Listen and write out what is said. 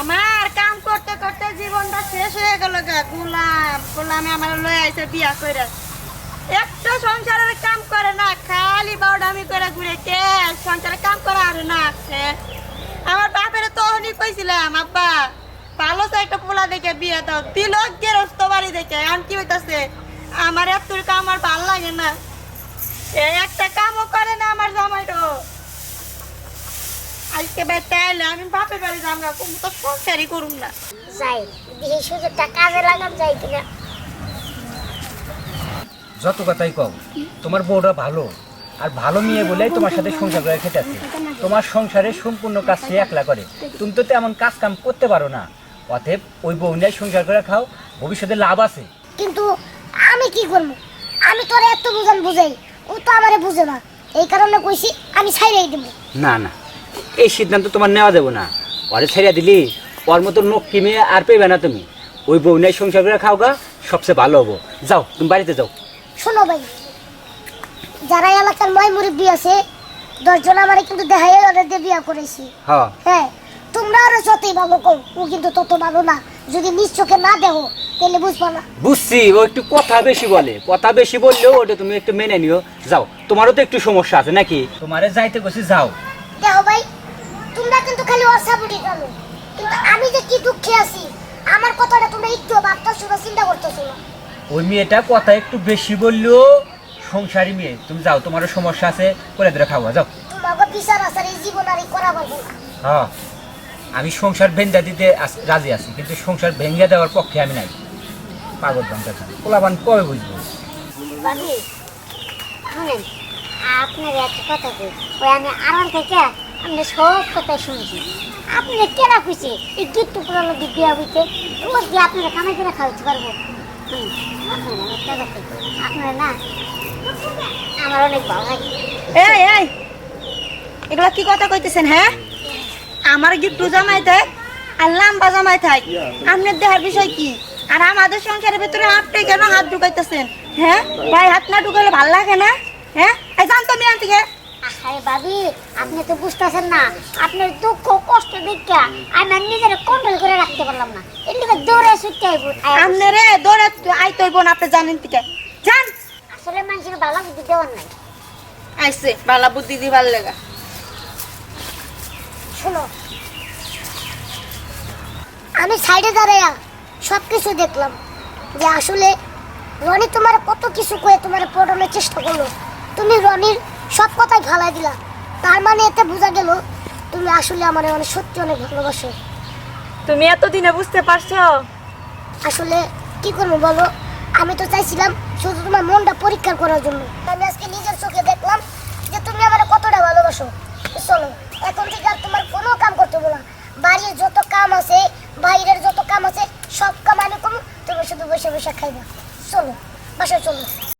আমার কাম করতে করতে জীবনটা শেষ হয়ে গেল গা, গুলাম। গুলামে আমার লয়ে আইছে বিয়া করে একটা সংসারের কাম করে না, খালি বাউডামি করে ঘুরে কে সংসারের কাম করে আর না আছে। আমার বাপের তখনই কইছিলাম, আব্বা, ভালো তো একটা পোলা দেখে বিয়ে দাও দিল গেরস্ত বাড়ি দেখে এখন কি হইতাছে? আমার এত কাম আর ভালো লাগে না। একটা কামও করে না, আমার জামাইটো আজকে বেটা আমি বাপের বাড়ি যাম না কোনো তো সংসারই করুম না। যাই সুযোগটা কাজে লাগান যাই কিনা। যত কথাই কও তোমার বউটা ভালো আর ভালো মেয়ে বলেই তোমার সাথে সংসার করে খেতেছে তোমার সংসারে সম্পূর্ণ কাজ সে একলা করে। তুমি তো তেমন কাজ কাম করতে পারো না। অতএব ওই বউ নিয়ে সংসার করে খাও ভবিষ্যতে লাভ আছে। কিন্তু আমি কি করব? আমি তোরে এত বুঝান বুঝাই ও তো আমারে বুঝে না। এই কারণে কইছি আমি ছাইরাই দেব। না না এই সিদ্ধান্ত তোমার নেওয়া যাবে না। ওরে ছেড়ে দিলি ওর মতো নোক কিমে আর পেবে না তুমি। ওই বউ নিয়ে সংসার করে খাও গা সবচেয়ে ভালো হব। যাও তুমি বাড়িতে যাও। শোনো ভাই যারা এলাকার ময় মুরব্বী আছে দশজন আমারে কিন্তু দেখাই ওদের দিয়ে বিয়া করেছি হ্যাঁ। হ্যাঁ তোমরা আরও যতই ভালো কর ও কিন্তু তত ভালো না। যদি নিজ চোখে না দেখো তাহলে বুঝব না। বুঝছি ও একটু কথা বেশি বলে। কথা বেশি বললেও ওটা তুমি একটু মেনে নিও। যাও তোমারও তো একটু সমস্যা আছে নাকি? তোমারে যাইতে গেছি যাও। তোমরা কিন্তু খালি অসাবুটি জানো কিন্তু আমি যে কি দুঃখে আছি আমার কথাটা তোমরা একটু ভাবতেছো না চিন্তা করতেছো না। ওই মেয়েটা কথা একটু বেশি বললেও সংসারী মেয়ে তুমি যাও তোমারও সমস্যা আছে করে ধরে খাওয়া যাও। তোমাকে বিচার আসার এই জীবন আর করা পারব হ্যাঁ আমি সংসার ভেঙ্গা দিতে রাজি আছি কিন্তু সংসার ভেঙ্গে দেওয়ার পক্ষে আমি নাই। পাগল বান্ধা পোলাবান কবে বুঝব? শুনেন আপনার একটা কথা কই ওই আমি আরাম থেকে আপনি সব কথা শুনছি আপনি কেনা খুঁজছে এই গিট্টু পুরানো দিক বিয়া হইতে। রোজ দিয়ে আপনারা কামাই করে খাওয়াতে পারব? আপনারা না, আমার অনেক ভালো লাগে। এগুলা কি কথা কইতেছেন হ্যাঁ? আমার গিট্টু জামাই থাক আর লাম্বা জামাই থাক, আপনার দেহার বিষয় কি? আর আমাদের সংসারের ভিতরে আপনি কেন হাত ঢুকাইতেছেন হ্যাঁ? ভাই, হাত না ঢুকাইলে ভালো লাগে না হ্যাঁ? এই জান তো মিয়ান থেকে। আরে ভাবি আপনি তো বুঝতেছেন না। আপনার দুঃখ কষ্ট দেখা আমি আর নিজের কন্ট্রোল করে রাখতে পারলাম না। এদিকে দৌড়ে ছুটতে আইব আপনি রে দৌড়ে আইতে হইব না আপনি জানেন থেকে জান আসলে মানুষের ভালো বুদ্ধি দেওয়ার নাই। বুদ্ধি দিবার লেগা। শোনো আমি সাইডে দাঁড়াইয়া সব কিছু দেখলাম যে আসলে রনি তোমার কত কিছু কয়ে তোমার পড়ানোর চেষ্টা করল। তুমি রনির সব কথাই ভালাই দিলা। তার মানে এতে বোঝা গেল তুমি আসলে আমার অনেক সত্যি অনেক ভালোবাসো। তুমি এতদিনে বুঝতে পারছ? আসলে কি করব বলো? আমি তো চাইছিলাম শুধু তোমার মনটা পরীক্ষা করার জন্য। আমি আজকে নিজের চোখে দেখলাম যে তুমি আমার কতটা ভালোবাসো। চলো এখন থেকে আর তোমার কোনো কাম করতে হবে না। বাড়ির যত কাম আছে বাইরের যত কাম আছে সব কাম আমি করব। তুমি শুধু বসে বসে খাইবা। চলো বাসা চলো।